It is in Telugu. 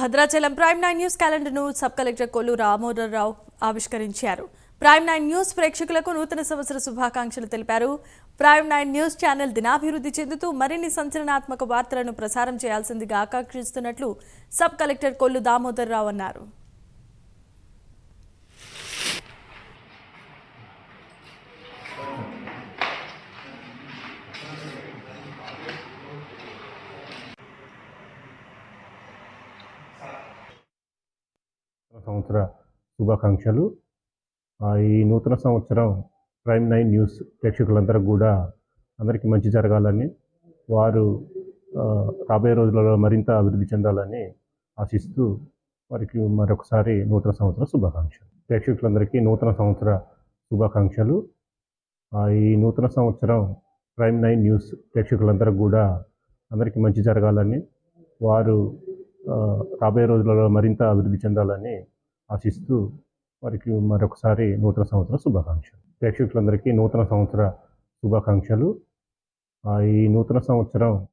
భద్రాచలం ప్రైమ్ నైన్ న్యూస్ క్యాలెండర్ను సబ్ కలెక్టర్ కొల్లు రామోదర్రావు ఆవిష్కరించారు. ప్రైమ్ నైన్ న్యూస్ ప్రేక్షకులకు నూతన సంవత్సర శుభాకాంక్షలు తెలిపారు. ప్రైమ్ నైన్ న్యూస్ ఛానల్ దినాభివృద్ధి చెందుతూ మరిన్ని సంచలనాత్మక వార్తలను ప్రసారం చేయాల్సిందిగా ఆకాంక్షిస్తున్నట్లు సబ్ కలెక్టర్ కొల్లు దామోదర్రావు అన్నారు. సంవత్సర శుభాకాంక్షలు. ఈ నూతన సంవత్సరం ప్రైమ్ నైన్ న్యూస్ ప్రేక్షకులందరూ కూడా అందరికీ మంచి జరగాలని వారు రాబోయే రోజులలో మరింత అభివృద్ధి చెందాలని ఆశిస్తూ వారికి మరొకసారి నూతన సంవత్సర శుభాకాంక్షలు. ప్రేక్షకులందరికీ నూతన సంవత్సర శుభాకాంక్షలు. ఈ నూతన సంవత్సరం ప్రైమ్ నైన్ న్యూస్ ప్రేక్షకులందరూ కూడా అందరికీ మంచి జరగాలని వారు రాబోయే రోజులలో మరింత అభివృద్ధి చెందాలని ఆశిస్తూ వారికి మరొకసారి నూతన సంవత్సర శుభాకాంక్షలు. ప్రేక్షకులందరికీ నూతన సంవత్సర శుభాకాంక్షలు. ఈ నూతన సంవత్సరం